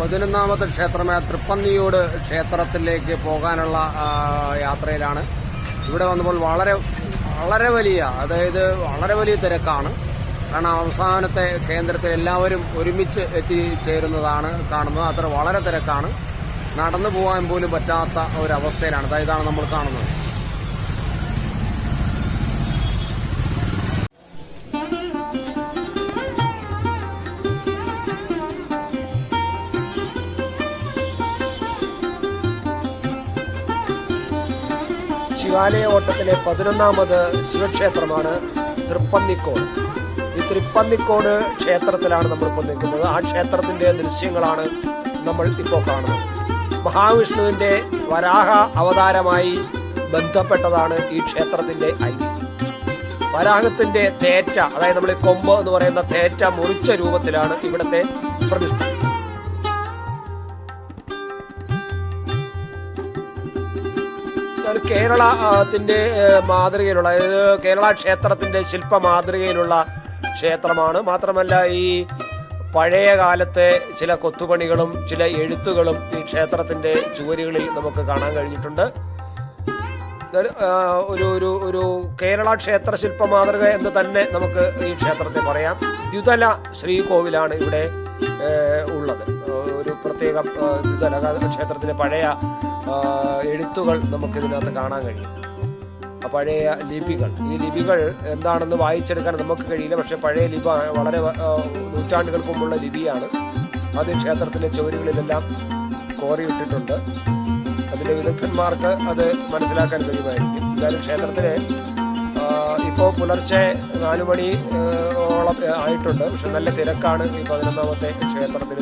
പതിനൊന്നാമത്തെ ക്ഷേത്രമായ തൃപ്പന്നിയോട് ക്ഷേത്രത്തിലേക്ക് പോകാനുള്ള യാത്രയിലാണ്. ഇവിടെ വന്നപ്പോൾ വളരെ വളരെ വലിയ അതായത് വളരെ വലിയ തിരക്കാണ്. കാരണം അവസാനത്തെ കേന്ദ്രത്തിൽ എല്ലാവരും ഒരുമിച്ച് എത്തിച്ചേരുന്നതാണ് കാണുന്നത്. അത്ര വളരെ തിരക്കാണ്. നടന്നു പോകാൻ പോലും പറ്റാത്ത ഒരവസ്ഥയിലാണ് അതായതാണ് നമ്മൾ കാണുന്നത്. ശിവാലയ ഓട്ടത്തിലെ പതിനൊന്നാമത് ശിവക്ഷേത്രമാണ് തൃപ്പന്നിക്കോട്. ഈ തൃപ്പന്നിക്കോട് ക്ഷേത്രത്തിലാണ് നമ്മൾ ഇപ്പോൾ നിൽക്കുന്നത്. ആ ക്ഷേത്രത്തിന്റെ ദൃശ്യങ്ങളാണ് നമ്മൾ ഇപ്പോൾ കാണുന്നത്. മഹാവിഷ്ണുവിന്റെ വരാഹ അവതാരമായി ബന്ധപ്പെട്ടതാണ് ഈ ക്ഷേത്രത്തിന്റെ ഐതിഹ്യം വരാഹത്തിന്റെ തേറ്റ അതായത് നമ്മൾ കൊമ്പ് എന്ന് പറയുന്ന തേറ്റ മുറിച്ച രൂപത്തിലാണ് ഇവിടുത്തെ പ്രതിഷ്ഠ. ഒരു കേരളത്തിന്റെ മാതൃകയിലുള്ള അതായത് കേരള ക്ഷേത്രത്തിന്റെ ശില്പ മാതൃകയിലുള്ള ക്ഷേത്രമാണ്. മാത്രമല്ല ഈ പഴയ കാലത്തെ ചില കൊത്തുപണികളും ചില എഴുത്തുകളും ഈ ക്ഷേത്രത്തിന്റെ ചുവരുകളിൽ നമുക്ക് കാണാൻ കഴിഞ്ഞിട്ടുണ്ട്. ഒരു ഒരു ഒരു കേരള ക്ഷേത്ര ശില്പ മാതൃക എന്ന് തന്നെ നമുക്ക് ഈ ക്ഷേത്രത്തെ പറയാം. ദ്വിതല ശ്രീകോവിലാണ് ഇവിടെ ഉള്ളത്. ഒരു പ്രത്യേക ദ്വിതല ക്ഷേത്രത്തിലെ പഴയ എഴുത്തുകൾ നമുക്കിതിനകത്ത് കാണാൻ കഴിയും. പഴയ ലിപികൾ. ഈ ലിപികൾ എന്താണെന്ന് വായിച്ചെടുക്കാൻ നമുക്ക് കഴിയില്ല. പക്ഷേ പഴയ ലിപ വളരെ നൂറ്റാണ്ടുകൾക്ക് മുമ്പുള്ള ലിപിയാണ്. അത് ക്ഷേത്രത്തിലെ ചുവരുകളിലെല്ലാം കോറിയിട്ടിട്ടുണ്ട്. അതിലെ വിദഗ്ധന്മാർക്ക് അത് മനസ്സിലാക്കാൻ കഴിയുമായിരിക്കും. എന്തായാലും ക്ഷേത്രത്തിലെ ഇപ്പോൾ പുലർച്ചെ നാലു ഓളം ആയിട്ടുണ്ട്. പക്ഷെ നല്ല തിരക്കാണ് ഈ പതിനൊന്നാമത്തെ ക്ഷേത്രത്തിൽ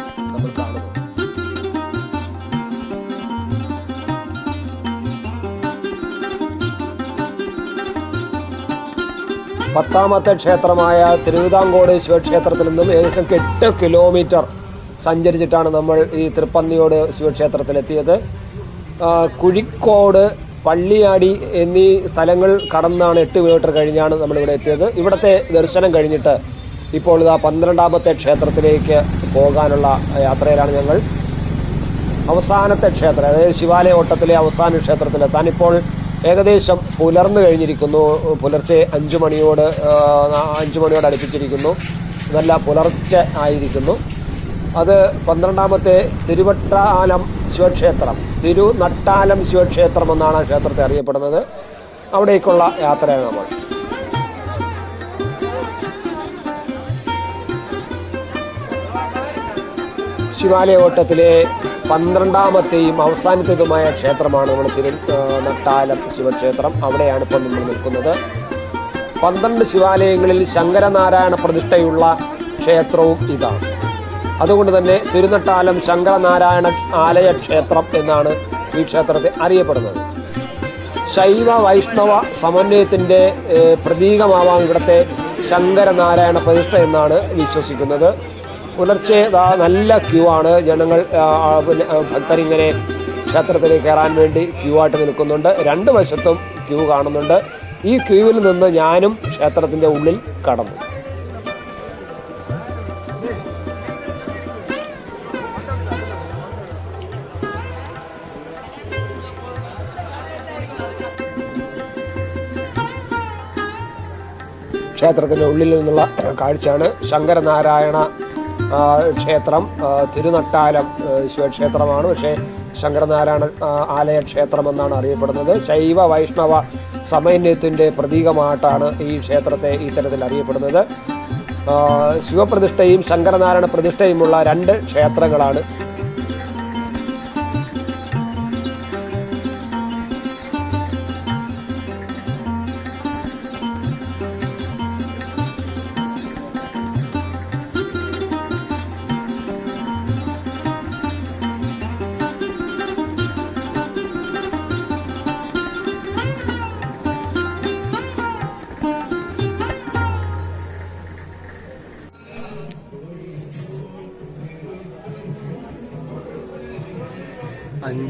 പത്താമത്തെ ക്ഷേത്രമായ തിരുവിതാംകോട് ക്ഷേത്രത്തിൽ നിന്നും ഏകദേശം എട്ട് കിലോമീറ്റർ സഞ്ചരിച്ചിട്ടാണ് നമ്മൾ ഈ തൃപ്പന്നിയോട് ശിവക്ഷേത്രത്തിലെത്തിയത്. കുഴിക്കോട് പള്ളിയാടി എന്നീ സ്ഥലങ്ങൾ കടന്നാണ് എട്ട് കിലോമീറ്റർ കഴിഞ്ഞാണ് നമ്മളിവിടെ എത്തിയത്. ഇവിടുത്തെ ദർശനം കഴിഞ്ഞിട്ട് ഇപ്പോൾ ഇതാ പന്ത്രണ്ടാമത്തെ ക്ഷേത്രത്തിലേക്ക് പോകാനുള്ള യാത്രയിലാണ് ഞങ്ങൾ. അവസാനത്തെ ക്ഷേത്രം അതായത് ശിവാലയ ഓട്ടത്തിലെ അവസാന ക്ഷേത്രത്തിലെത്താൻ ഇപ്പോൾ ഏകദേശം പുലർന്നു കഴിഞ്ഞിരിക്കുന്നു. പുലർച്ചെ അഞ്ചു മണിയോട് അഞ്ച് മണിയോട് അടുപ്പിച്ചിരിക്കുന്നു. നല്ല പുലർച്ചെ ആയിരിക്കുന്നു. അത് പന്ത്രണ്ടാമത്തെ തിരുവട്ടാലം ശിവക്ഷേത്രം തിരുനട്ടാലം ശിവക്ഷേത്രം എന്നാണ് ക്ഷേത്രത്തെ അറിയപ്പെടുന്നത്. അവിടേക്കുള്ള യാത്രയാണ് നമ്മൾ. ശിവാലയ ഓട്ടത്തിലെ പന്ത്രണ്ടാമത്തെയും അവസാനത്തേതുമായ ക്ഷേത്രമാണ് നമ്മൾ തിരു നട്ടാലം ശിവക്ഷേത്രം. അവിടെയാണ് ഇപ്പോൾ നമ്മൾ നിൽക്കുന്നത്. പന്ത്രണ്ട് ശിവാലയങ്ങളിൽ ശങ്കരനാരായണ പ്രതിഷ്ഠയുള്ള ക്ഷേത്രവും ഇതാണ്. അതുകൊണ്ട് തന്നെ തിരുനട്ടാലം ശങ്കരനാരായണ ആലയ ക്ഷേത്രം എന്നാണ് ഈ ക്ഷേത്രത്തെ അറിയപ്പെടുന്നത്. ശൈവ വൈഷ്ണവ സമന്വയത്തിന്റെ പ്രതീകമാവാം ഇവിടുത്തെ ശങ്കരനാരായണ പ്രതിഷ്ഠ എന്നാണ് വിശ്വസിക്കുന്നത്. പുലർച്ചെ നല്ല ക്യൂ ആണ്. ജനങ്ങൾ പിന്നെ, ഭക്തരിങ്ങനെ ക്ഷേത്രത്തിൽ കയറാൻ വേണ്ടി ക്യൂ ആയിട്ട് നിൽക്കുന്നുണ്ട്. രണ്ട് വശത്തും ക്യൂ കാണുന്നുണ്ട്. ഈ ക്യൂവിൽ നിന്ന് ഞാനും ക്ഷേത്രത്തിന്റെ ഉള്ളിൽ കടന്നു. ക്ഷേത്രത്തിന്റെ ഉള്ളിൽ നിന്നുള്ള കാഴ്ചയാണ് ശങ്കരനാരായണ ക്ഷേത്രം തിരുനട്ടാലം ശിവക്ഷേത്രമാണ്. പക്ഷേ ശങ്കരനാരായണ ആലയ ക്ഷേത്രം എന്നാണ് അറിയപ്പെടുന്നത്. ശൈവ വൈഷ്ണവ സമന്വയത്തിന്റെ പ്രതീകമായിട്ടാണ് ഈ ക്ഷേത്രത്തെ ഇത്തരത്തിൽ അറിയപ്പെടുന്നത്. ശിവപ്രതിഷ്ഠയും ശങ്കരനാരായണ പ്രതിഷ്ഠയുമുള്ള രണ്ട് ക്ഷേത്രങ്ങളാണ്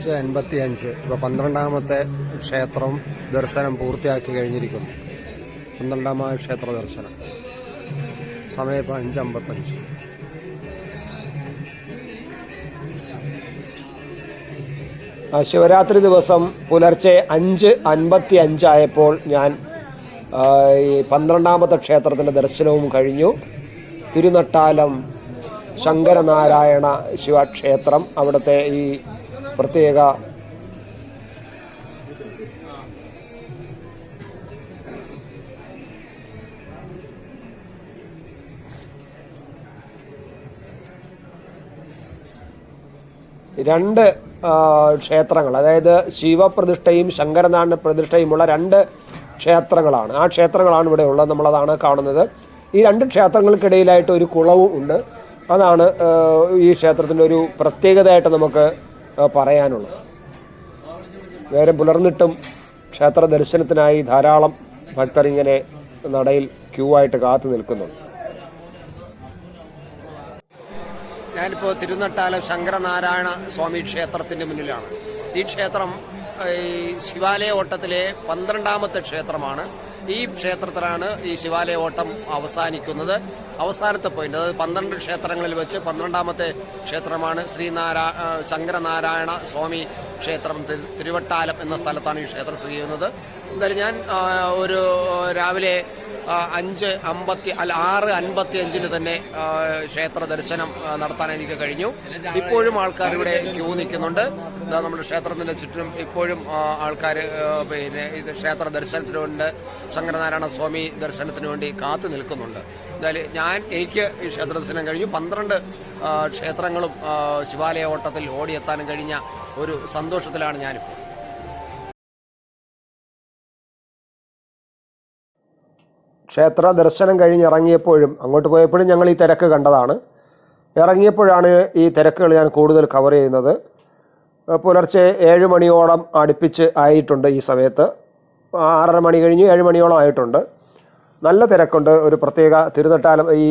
അഞ്ച് അൻപത്തി അഞ്ച് ഇപ്പോൾ പന്ത്രണ്ടാമത്തെ ക്ഷേത്രം ദർശനം പൂർത്തിയാക്കി കഴിഞ്ഞിരിക്കുന്നു. പന്ത്രണ്ടാമത് ക്ഷേത്ര ദർശനം. സമയം ഇപ്പോൾ അഞ്ച് അമ്പത്തഞ്ച് ശിവരാത്രി ദിവസം പുലർച്ചെ അഞ്ച് അൻപത്തി അഞ്ചായപ്പോൾ ഞാൻ ഈ പന്ത്രണ്ടാമത്തെ ക്ഷേത്രത്തിന്റെ ദർശനവും കഴിഞ്ഞു. തിരുനട്ടാലം ശങ്കരനാരായണ ശിവക്ഷേത്രം അവിടുത്തെ ഈ പ്രത്യേക രണ്ട് ക്ഷേത്രങ്ങൾ. അതായത് ശിവപ്രതിഷ്ഠയും ശങ്കരനാരായണ പ്രതിഷ്ഠയുമുള്ള രണ്ട് ക്ഷേത്രങ്ങളാണ്. ആ ക്ഷേത്രങ്ങളാണ് ഇവിടെ ഉള്ളത്. നമ്മളതാണ് കാണുന്നത്. ഈ രണ്ട് ക്ഷേത്രങ്ങൾക്കിടയിലായിട്ട് ഒരു കുളവും ഉണ്ട്. അതാണ് ഈ ക്ഷേത്രത്തിന്റെ ഒരു പ്രത്യേകതയായിട്ട് നമുക്ക് പറയാനുള്ളത്. നേരം പുലർന്നിട്ടും ക്ഷേത്ര ദർശനത്തിനായി ധാരാളം ഭക്തർ ഇങ്ങനെ നടയിൽ ക്യൂ ആയിട്ട് കാത്തു നിൽക്കുന്നുണ്ട്. ഞാനിപ്പോൾ തിരുനട്ടാലം ശങ്കരനാരായണ സ്വാമി ക്ഷേത്രത്തിന്റെ മുന്നിലാണ്. ഈ ക്ഷേത്രം ഈ ശിവാലയ ഓട്ടത്തിലെ പന്ത്രണ്ടാമത്തെ ക്ഷേത്രമാണ്. ഈ ക്ഷേത്രത്തിലാണ് ഈ ശിവാലയ ഓട്ടം അവസാനിക്കുന്നത്. അവസാനത്തെ പോയിന്റ് അതായത് പന്ത്രണ്ട് ക്ഷേത്രങ്ങളിൽ വെച്ച് പന്ത്രണ്ടാമത്തെ ക്ഷേത്രമാണ് ശ്രീനാരാ ശങ്കരനാരായണ സ്വാമി ക്ഷേത്രം തിരുവട്ടാലം എന്ന സ്ഥലത്താണ് ഈ ക്ഷേത്രം സ്ഥിതി ചെയ്യുന്നത്. എന്തായാലും ഞാൻ ഒരു രാവിലെ അഞ്ച് അമ്പത്തി അല്ല ആറ് അൻപത്തി അഞ്ചിന് തന്നെ ക്ഷേത്ര ദർശനം നടത്താൻ എനിക്ക് കഴിഞ്ഞു. ഇപ്പോഴും ആൾക്കാർ ഇവിടെ ക്യൂ നിൽക്കുന്നുണ്ട്. ഇതാ നമ്മുടെ ക്ഷേത്രത്തിന്റെ ചുറ്റും ഇപ്പോഴും ആൾക്കാർ പിന്നെ ഇത് ക്ഷേത്ര ദർശനത്തിന് വേണ്ടി ശങ്കരനാരായണ സ്വാമി ദർശനത്തിന് വേണ്ടി കാത്തു നിൽക്കുന്നുണ്ട്. എന്തായാലും ഞാൻ എനിക്ക് ഈ ക്ഷേത്ര ദർശനം കഴിഞ്ഞു. പന്ത്രണ്ട് ക്ഷേത്രങ്ങളും ശിവാലയ ഓട്ടത്തിൽ ഓടിയെത്താനും കഴിഞ്ഞ ഒരു സന്തോഷത്തിലാണ് ഞാനിപ്പോൾ. ക്ഷേത്ര ദർശനം കഴിഞ്ഞ് ഇറങ്ങിയപ്പോഴും അങ്ങോട്ട് പോയപ്പോഴും ഞങ്ങൾ ഈ തിരക്ക് കണ്ടതാണ്. ഇറങ്ങിയപ്പോഴാണ് ഈ തിരക്കുകൾ ഞാൻ കൂടുതൽ കവർ ചെയ്യുന്നത്. പുലർച്ചെ ഏഴ് മണിയോളം അടുപ്പിച്ച് ആയിട്ടുണ്ട് ഈ സമയത്ത്. ആറര മണി കഴിഞ്ഞ് ഏഴ് മണിയോളം ആയിട്ടുണ്ട്. നല്ല തിരക്കുണ്ട്. ഒരു പ്രത്യേക തിരുനെട്ടാലം ഈ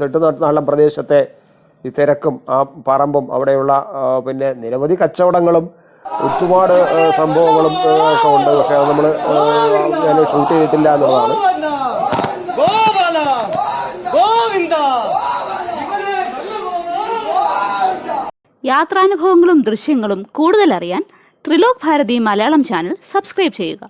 തിരുനട്ടാലം പ്രദേശത്തെ ഈ തിരക്കും ആ പറമ്പും അവിടെയുള്ള പിന്നെ നിരവധി കച്ചവടങ്ങളും ഒരുപാട് സംഭവങ്ങളും ഒക്കെ ഉണ്ട്. പക്ഷെ അത് നമ്മൾ ഞാൻ ഷൂട്ട് ചെയ്തിട്ടില്ല എന്നുള്ളതാണ്. യാത്രാനുഭവങ്ങളും ദൃശ്യങ്ങളും കൂടുതലറിയാൻ ത്രിലോക് ഭാരതി മലയാളം ചാനൽ സബ്സ്ക്രൈബ് ചെയ്യുക.